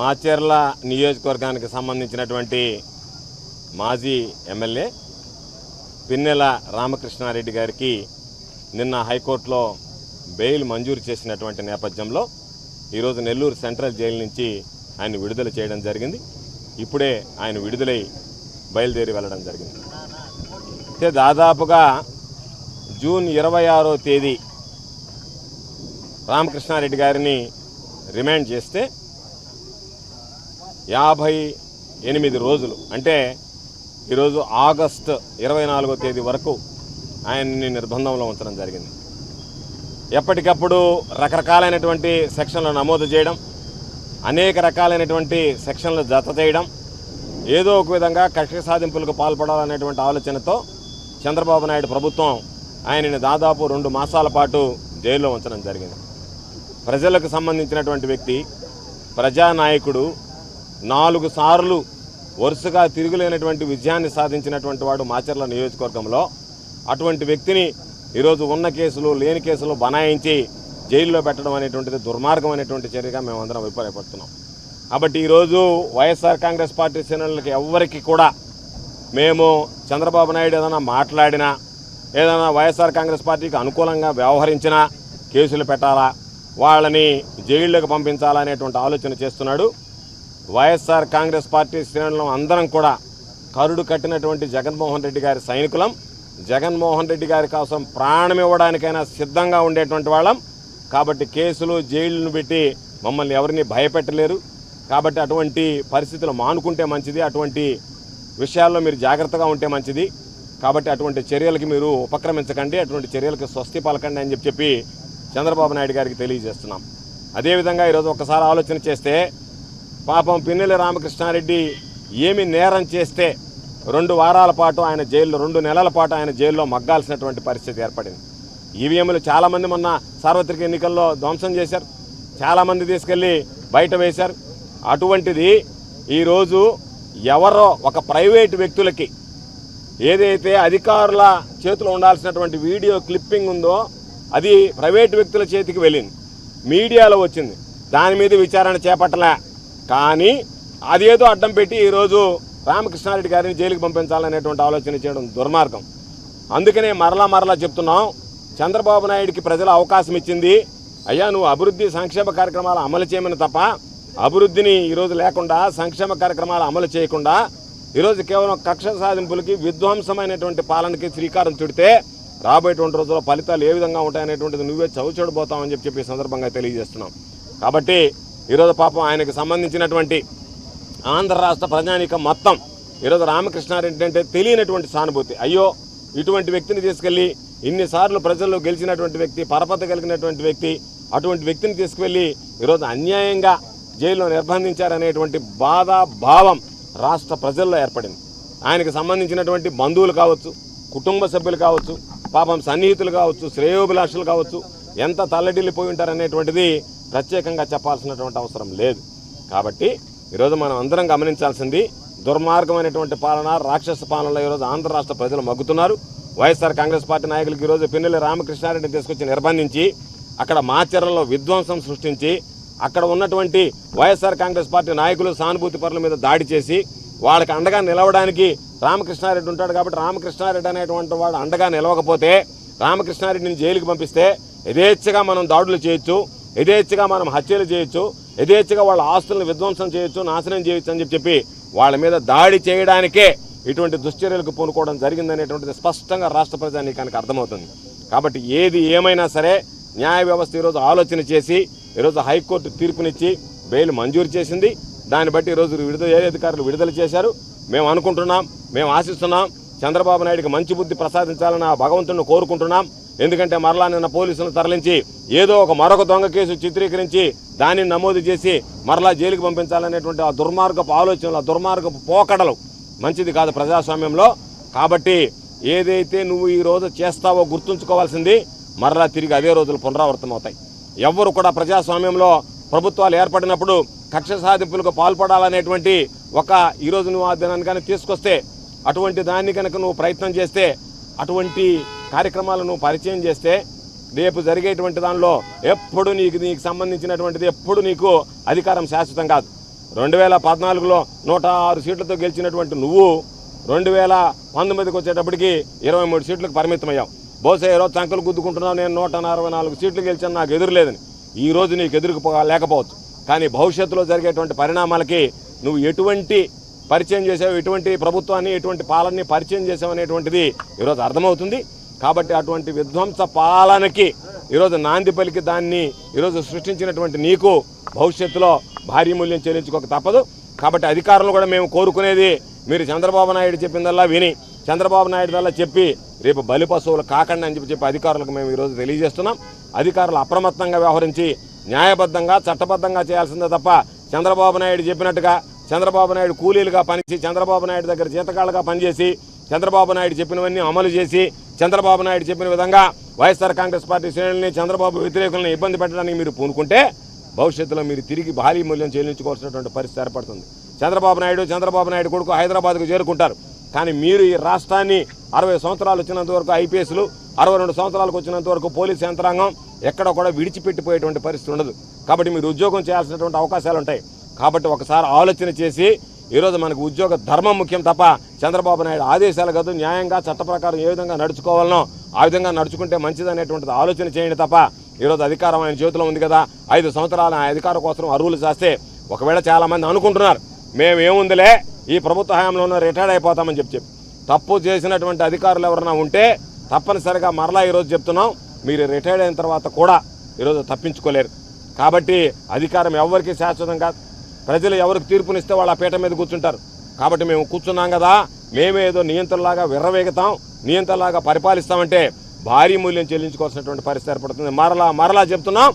మాచెర్ల నియోజకవర్గానికి సంబంధించినటువంటి మాజీ ఎమ్మెల్యే పిన్నెల రామకృష్ణారెడ్డి గారికి నిన్న హైకోర్టులో బెయిల్ మంజూరు చేసినటువంటి నేపథ్యంలో ఈరోజు నెల్లూరు సెంట్రల్ జైలు నుంచి ఆయన విడుదల చేయడం జరిగింది. ఇప్పుడే ఆయన విడుదలై బయలుదేరి వెళ్ళడం జరిగింది. అయితే దాదాపుగా జూన్ ఇరవై ఆరో తేదీ రామకృష్ణారెడ్డి గారిని రిమాండ్ చేస్తే యాభై ఎనిమిది రోజులు. అంటే ఈరోజు ఆగస్ట్ ఇరవై నాలుగో తేదీ వరకు ఆయన్ని నిర్బంధంలో ఉంచడం జరిగింది. ఎప్పటికప్పుడు రకరకాలైనటువంటి సెక్షన్లు నమోదు చేయడం అనేక రకాలైనటువంటి సెక్షన్లు జత చేయడం ఏదో ఒక విధంగా కక్ష సాధింపులకు పాల్పడాలనేటువంటి ఆలోచనతో చంద్రబాబు నాయుడు ప్రభుత్వం ఆయనని దాదాపు రెండు మాసాల పాటు జైల్లో ఉంచడం జరిగింది. ప్రజలకు సంబంధించినటువంటి వ్యక్తి ప్రజానాయకుడు నాలుగు సార్లు వరుసగా తిరుగులేనటువంటి విజయాన్ని సాధించినటువంటి వాడు మాచర్ల నియోజకవర్గంలో. అటువంటి వ్యక్తిని ఈరోజు ఉన్న కేసులు లేని కేసులు బనాయించి జైల్లో పెట్టడం అనేటువంటిది దుర్మార్గం అనేటువంటి చర్యగా మేమందరం అభిప్రాయపడుతున్నాం. కాబట్టి ఈరోజు వైఎస్ఆర్ కాంగ్రెస్ పార్టీ శ్రేణులకి ఎవ్వరికి కూడా మేము చంద్రబాబు నాయుడు ఏదైనా మాట్లాడినా ఏదైనా వైఎస్ఆర్ కాంగ్రెస్ పార్టీకి అనుకూలంగా వ్యవహరించినా కేసులు పెట్టాలా వాళ్ళని జైళ్ళకు పంపించాలా అనేటువంటి ఆలోచన చేస్తున్నాడు. వైఎస్ఆర్ కాంగ్రెస్ పార్టీ శ్రేణులం అందరం కూడా కరుడు కట్టినటువంటి జగన్మోహన్ రెడ్డి గారి సైనికులం. జగన్మోహన్ రెడ్డి గారి కోసం ప్రాణం ఇవ్వడానికైనా సిద్ధంగా ఉండేటువంటి వాళ్ళం. కాబట్టి కేసులు జైళ్ళను పెట్టి మమ్మల్ని ఎవరిని భయపెట్టలేరు. కాబట్టి అటువంటి పరిస్థితులు మానుకుంటే మంచిది అటువంటి విషయాల్లో మీరు జాగ్రత్తగా ఉంటే మంచిది. కాబట్టి అటువంటి చర్యలకి మీరు ఉపక్రమించకండి అటువంటి చర్యలకు స్వస్తి పలకండి అని చెప్పి చెప్పి చంద్రబాబు నాయుడు గారికి తెలియజేస్తున్నాం. అదేవిధంగా ఈరోజు ఒకసారి ఆలోచన చేస్తే పాపం పిన్నెల రామకృష్ణారెడ్డి ఏమి నేరం చేస్తే రెండు వారాల పాటు ఆయన జైల్లో రెండు నెలల పాటు ఆయన జైల్లో మగ్గాల్సినటువంటి పరిస్థితి ఏర్పడింది. ఈవీఎంలు చాలామంది మొన్న సార్వత్రిక ఎన్నికల్లో ధ్వంసం చేశారు. చాలామంది తీసుకెళ్ళి బయట వేశారు. అటువంటిది ఈరోజు ఎవరో ఒక ప్రైవేటు వ్యక్తులకి ఏదైతే అధికారుల చేతిలో ఉండాల్సినటువంటి వీడియో క్లిప్పింగ్ ఉందో అది ప్రైవేటు వ్యక్తుల చేతికి వెళ్ళింది. మీడియాలో వచ్చింది. దాని మీద విచారణ చేపట్టలే. కానీ అదేదో అడ్డం పెట్టి ఈరోజు రామకృష్ణారెడ్డి గారిని జైలుకి పంపించాలనేటువంటి ఆలోచన చేయడం దుర్మార్గం. అందుకనే మరలా మరలా చెప్తున్నాం చంద్రబాబు నాయుడికి ప్రజలు అవకాశం ఇచ్చింది. అయ్యా నువ్వు అభివృద్ధి సంక్షేమ కార్యక్రమాలు అమలు చేయమని తప్ప అభివృద్ధిని ఈరోజు లేకుండా సంక్షేమ కార్యక్రమాలు అమలు చేయకుండా ఈరోజు కేవలం కక్ష సాధింపులకి విధ్వంసమైనటువంటి పాలనకి శ్రీకారం చుడితే రాబోయేటువంటి రోజుల్లో ఫలితాలు ఏ విధంగా ఉంటాయనేటువంటిది నువ్వే చవిచూడబోతావని చెప్పి చెప్పి సందర్భంగా తెలియజేస్తున్నాం. కాబట్టి ఈరోజు పాపం ఆయనకు సంబంధించినటువంటి ఆంధ్ర రాష్ట్ర ప్రజానీకం మొత్తం ఈరోజు రామకృష్ణారెడ్డి అంటే తెలియనటువంటి సానుభూతి. అయ్యో ఇటువంటి వ్యక్తిని తీసుకెళ్ళి ఇన్నిసార్లు ప్రజల్లో గెలిచినటువంటి వ్యక్తి పరపత కలిగినటువంటి వ్యక్తి అటువంటి వ్యక్తిని తీసుకువెళ్ళి ఈరోజు అన్యాయంగా జైల్లో నిర్బంధించారనేటువంటి బాధ భావం రాష్ట్ర ప్రజల్లో ఏర్పడింది. ఆయనకు సంబంధించినటువంటి బంధువులు కావచ్చు కుటుంబ సభ్యులు కావచ్చు పాపం సన్నిహితులు కావచ్చు శ్రేయోభిలాషులు కావచ్చు ఎంత తల్లడిల్లిపోయి ఉంటారనేటువంటిది ప్రత్యేకంగా చెప్పాల్సినటువంటి అవసరం లేదు. కాబట్టి ఈరోజు మనం అందరం గమనించాల్సింది దుర్మార్గమైనటువంటి పాలన రాక్షస పాలనలో ఈరోజు ఆంధ్ర రాష్ట్ర ప్రజలు మగ్గుతున్నారు. వైఎస్ఆర్ కాంగ్రెస్ పార్టీ నాయకులకు ఈరోజు పిన్నెల్లి రామకృష్ణారెడ్డిని తీసుకొచ్చి నిర్బంధించి అక్కడ మాచర్లలో విధ్వంసం సృష్టించి అక్కడ ఉన్నటువంటి వైఎస్ఆర్ కాంగ్రెస్ పార్టీ నాయకులు సానుభూతి పరుల మీద దాడి చేసి వాళ్ళకి అండగా నిలవడానికి రామకృష్ణారెడ్డి ఉంటాడు కాబట్టి రామకృష్ణారెడ్డి అనేటువంటి వాడు అండగా నిలవకపోతే రామకృష్ణారెడ్డిని జైలుకి పంపిస్తే యథేచ్ఛగా మనం దాడులు చేయొచ్చు. యథేచ్ఛగా మనం హత్యలు చేయొచ్చు యథేచ్ఛగా వాళ్ళ ఆస్తులను విధ్వంసం చేయొచ్చు నాశనం చేయొచ్చు అని చెప్పి వాళ్ళ మీద దాడి చేయడానికే ఇటువంటి దుశ్చర్యలకు పూనుకోవడం జరిగిందనేటువంటిది స్పష్టంగా రాష్ట్ర ప్రజానీకానికి అర్థమవుతుంది. కాబట్టి ఏది ఏమైనా సరే న్యాయ వ్యవస్థ ఈరోజు ఆలోచన చేసి ఈరోజు హైకోర్టు తీర్పునిచ్చి బెయిల్ మంజూరు చేసింది. దాన్ని బట్టి ఈరోజు విడుదల ఏ అధికారులు విడుదల చేశారు? మేము అనుకుంటున్నాం మేము ఆశిస్తున్నాం చంద్రబాబు నాయుడికి మంచి బుద్ధి ప్రసాదించాలని ఆ భగవంతుడిని కోరుకుంటున్నాం. ఎందుకంటే మరలా నిన్న పోలీసులను తరలించి ఏదో ఒక మరొక దొంగ కేసు చిత్రీకరించి దానిని నమోదు చేసి మరలా జైలుకి పంపించాలనేటువంటి ఆ దుర్మార్గపు ఆలోచనలు ఆ దుర్మార్గపు పోకడలు మంచిది కాదు ప్రజాస్వామ్యంలో. కాబట్టి ఏదైతే నువ్వు ఈ రోజు చేస్తావో గుర్తుంచుకోవాల్సింది మరలా తిరిగి అదే రోజులు పునరావృతం అవుతాయి. ఎవ్వరు కూడా ప్రజాస్వామ్యంలో ప్రభుత్వాలు ఏర్పడినప్పుడు కక్ష సాధింపులకు పాల్పడాలనేటువంటి ఒక ఈరోజు నువ్వు ఆ దినాన్ని కానీ తీసుకొస్తే అటువంటి దాన్ని కనుక నువ్వు ప్రయత్నం చేస్తే అటువంటి కార్యక్రమాలను నువ్వు పరిచయం చేస్తే రేపు జరిగేటువంటి దానిలో ఎప్పుడు నీకు నీకు సంబంధించినటువంటిది ఎప్పుడు నీకు అధికారం శాశ్వతం కాదు. రెండు వేల పద్నాలుగులో నూట ఆరు సీట్లతో గెలిచినటువంటి నువ్వు రెండు వేల పంతొమ్మిదికి వచ్చేటప్పటికి ఇరవై మూడు సీట్లకు పరిమితమయ్యావు. బహుశా ఈరోజు చంకలు గుద్దుకుంటున్నావు నేను నూట అరవై నాలుగు సీట్లు గెలిచాను నాకు ఎదురులేదని. ఈరోజు నీకు ఎదురుకు లేకపోవచ్చు. కానీ భవిష్యత్తులో జరిగేటువంటి పరిణామాలకి నువ్వు ఎటువంటి పరిచయం చేసావు ఎటువంటి ప్రభుత్వాన్ని ఎటువంటి పాలనని పరిచయం చేసావు అనేటువంటిది ఈరోజు అర్థమవుతుంది. కాబట్టి అటువంటి విధ్వంస పాలనకి ఈరోజు నాంది పలికి దాన్ని ఈరోజు సృష్టించినటువంటి నీకు భవిష్యత్తులో భారీ మూల్యం చెల్లించుకోక తప్పదు. కాబట్టి అధికారులు కూడా మేము కోరుకునేది మీరు చంద్రబాబు నాయుడు చెప్పిందల్లా విని చంద్రబాబు నాయుడు అలా చెప్పి రేపు బలి పశువులు కాకండి అని చెప్పి చెప్పి అధికారులకు మేము ఈరోజు తెలియజేస్తున్నాం. అధికారులు అప్రమత్తంగా వ్యవహరించి న్యాయబద్ధంగా చట్టబద్ధంగా చేయాల్సిందే తప్ప చంద్రబాబు నాయుడు చెప్పినట్టుగా చంద్రబాబు నాయుడు కూలీలుగా పనిచేసి చంద్రబాబు నాయుడు దగ్గర జీతకాలుగా పనిచేసి చంద్రబాబు నాయుడు చెప్పినవన్నీ అమలు చేసి చంద్రబాబు నాయుడు చెప్పిన విధంగా వైఎస్ఆర్ కాంగ్రెస్ పార్టీ శ్రేణుల్ని చంద్రబాబు వ్యతిరేకులను ఇబ్బంది పెట్టడానికి మీరు పూనుకుంటే భవిష్యత్తులో మీరు తిరిగి భారీ మూల్యం చెల్లించుకోవాల్సినటువంటి పరిస్థితి ఏర్పడుతుంది. చంద్రబాబు నాయుడు చంద్రబాబు నాయుడు కొడుకు హైదరాబాద్కు చేరుకుంటారు. కానీ మీరు ఈ రాష్ట్రాన్ని అరవై సంవత్సరాలు వచ్చినంత వరకు ఐపీఎస్లు అరవై రెండు సంవత్సరాలకు వచ్చినంత వరకు పోలీస్ యంత్రాంగం ఎక్కడ కూడా విడిచిపెట్టిపోయేటువంటి పరిస్థితి ఉండదు. కాబట్టి మీరు ఉద్యోగం చేయాల్సినటువంటి అవకాశాలు ఉంటాయి. కాబట్టి ఒకసారి ఆలోచన చేసి ఈరోజు మనకు ఉద్యోగ ధర్మం ముఖ్యం తప్ప చంద్రబాబు నాయుడు ఆదేశాలు కాదు న్యాయంగా చట్ట ప్రకారం ఏ విధంగా నడుచుకోవాలనో ఆ విధంగా నడుచుకుంటే మంచిదనేటువంటిది ఆలోచన చేయండి తప్ప ఈరోజు అధికారం ఆయన చేతిలో ఉంది కదా. ఐదు సంవత్సరాలు ఆ అధికారం కోసం అర్హులు చేస్తే ఒకవేళ చాలామంది అనుకుంటున్నారు మేమేముందిలే ఈ ప్రభుత్వ హయాంలో ఉన్న రిటైర్డ్ అయిపోతామని చెప్పి చెప్పి. తప్పు చేసినటువంటి అధికారులు ఎవరైనా ఉంటే తప్పనిసరిగా మరలా ఈరోజు చెప్తున్నాం మీరు రిటైర్డ్ అయిన తర్వాత కూడా ఈరోజు తప్పించుకోలేరు. కాబట్టి అధికారం ఎవరికి శాశ్వతం కాదు. ప్రజలు ఎవరికి తీర్పునిస్తే వాళ్ళ పీట మీద కూర్చుంటారు. కాబట్టి మేము కూర్చున్నాం కదా మేమే ఏదో నియంత్రణలాగా విర్రవేగుతాం నియంత్రణలాగా పరిపాలిస్తామంటే భారీ మూల్యం చెల్లించుకోవాల్సినటువంటి పరిస్థితి ఏర్పడుతుంది. మరలా మరలా చెప్తున్నాం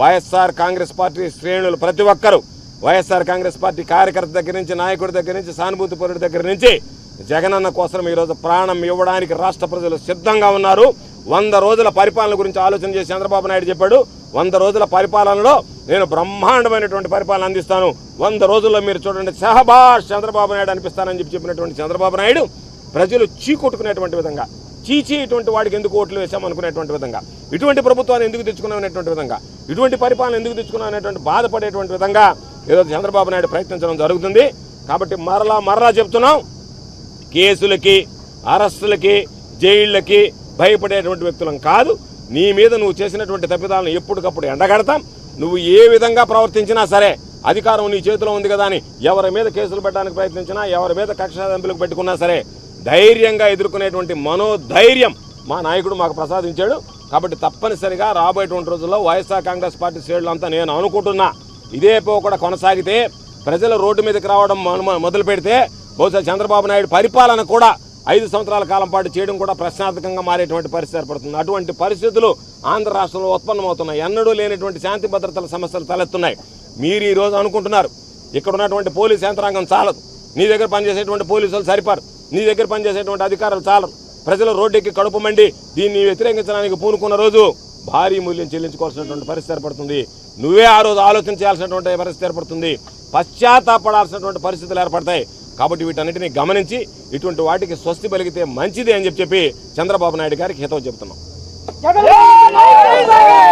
వైఎస్ఆర్ కాంగ్రెస్ పార్టీ శ్రేణులు ప్రతి ఒక్కరూ వైఎస్ఆర్ కాంగ్రెస్ పార్టీ కార్యకర్త దగ్గర నుంచి నాయకుడి దగ్గర నుంచి సానుభూతి పరుడి దగ్గర నుంచి జగనన్న కోసం ఈరోజు ప్రాణం ఇవ్వడానికి రాష్ట్ర ప్రజలు సిద్ధంగా ఉన్నారు. వంద రోజుల పరిపాలన గురించి ఆలోచన చేసి చంద్రబాబు నాయుడు చెప్పాడు వంద రోజుల పరిపాలనలో నేను బ్రహ్మాండమైనటువంటి పరిపాలన అందిస్తాను. వంద రోజుల్లో మీరు చూడండి సహబాష్ చంద్రబాబు నాయుడు అనిపిస్తానని చెప్పి చెప్పినటువంటి చంద్రబాబు నాయుడు ప్రజలు చీకొట్టుకునేటువంటి విధంగా చీచీ ఇటువంటి వాడికి ఎందుకు ఓట్లు వేసాం అనుకునేటువంటి విధంగా ఇటువంటి ప్రభుత్వాన్ని ఎందుకు తెచ్చుకున్నాం అనేటువంటి విధంగా ఇటువంటి పరిపాలన ఎందుకు తెచ్చుకున్నాం అనేటువంటి బాధపడేటువంటి విధంగా ఈరోజు చంద్రబాబు నాయుడు ప్రయత్నించడం జరుగుతుంది. కాబట్టి మరలా మరలా చెప్తున్నాం కేసులకి అరెస్టులకి జైళ్ళకి భయపడేటువంటి వ్యక్తులం కాదు. నీ మీద నువ్వు చేసినటువంటి తప్పిదాలను ఎప్పటికప్పుడు ఎండగడతాం. నువ్వు ఏ విధంగా ప్రవర్తించినా సరే అధికారం నీ చేతిలో ఉంది కదా అని ఎవరి మీద కేసులు పెట్టడానికి ప్రయత్నించినా ఎవరి మీద కక్షాదంపులకు పెట్టుకున్నా సరే ధైర్యంగా ఎదుర్కొనేటువంటి మనోధైర్యం మా నాయకుడు మాకు ప్రసాదించాడు. కాబట్టి తప్పనిసరిగా రాబోయేటువంటి రోజుల్లో వైఎస్ఆర్ కాంగ్రెస్ పార్టీ శ్రేణులంతా నేను అనుకుంటున్నా ఇదే కూడా కొనసాగితే ప్రజలు రోడ్డు మీదకి రావడం మొదలు పెడితే బహుశా చంద్రబాబు నాయుడు పరిపాలన కూడా ఐదు సంవత్సరాల కాలం పాటు చేయడం కూడా ప్రశ్నార్థకంగా మారేటువంటి పరిస్థితి ఏర్పడుతుంది. అటువంటి పరిస్థితులు ఆంధ్ర రాష్ట్రంలో ఉత్పన్నమవుతున్నాయి. ఎన్నడూ లేనటువంటి శాంతి భద్రతల సమస్యలు తలెత్తున్నాయి. మీరు ఈ రోజు అనుకుంటున్నారు ఇక్కడ ఉన్నటువంటి పోలీస్ యంత్రాంగం చాలదు. నీ దగ్గర పనిచేసేటువంటి పోలీసులు సరిపారు. నీ దగ్గర పనిచేసేటువంటి అధికారులు చాలరు. ప్రజలు రోడ్డెక్కి కడుపు మండి దీన్ని వ్యతిరేకించడానికి పూనుకున్న రోజు భారీ మూల్యం చెల్లించుకోవాల్సినటువంటి పరిస్థితి ఏర్పడుతుంది. నువ్వే ఆ రోజు ఆలోచన చేయాల్సినటువంటి పరిస్థితి ఏర్పడుతుంది. పశ్చాత్తాపడాల్సినటువంటి పరిస్థితులు ఏర్పడతాయి. కాబట్టి వీటన్నిటిని గమనించి ఇటువంటి వాటికి స్వస్తి పలిగితే మంచిది అని చెప్పి చెప్పి చంద్రబాబు నాయుడు గారికి హితవు చెబుతున్నాం.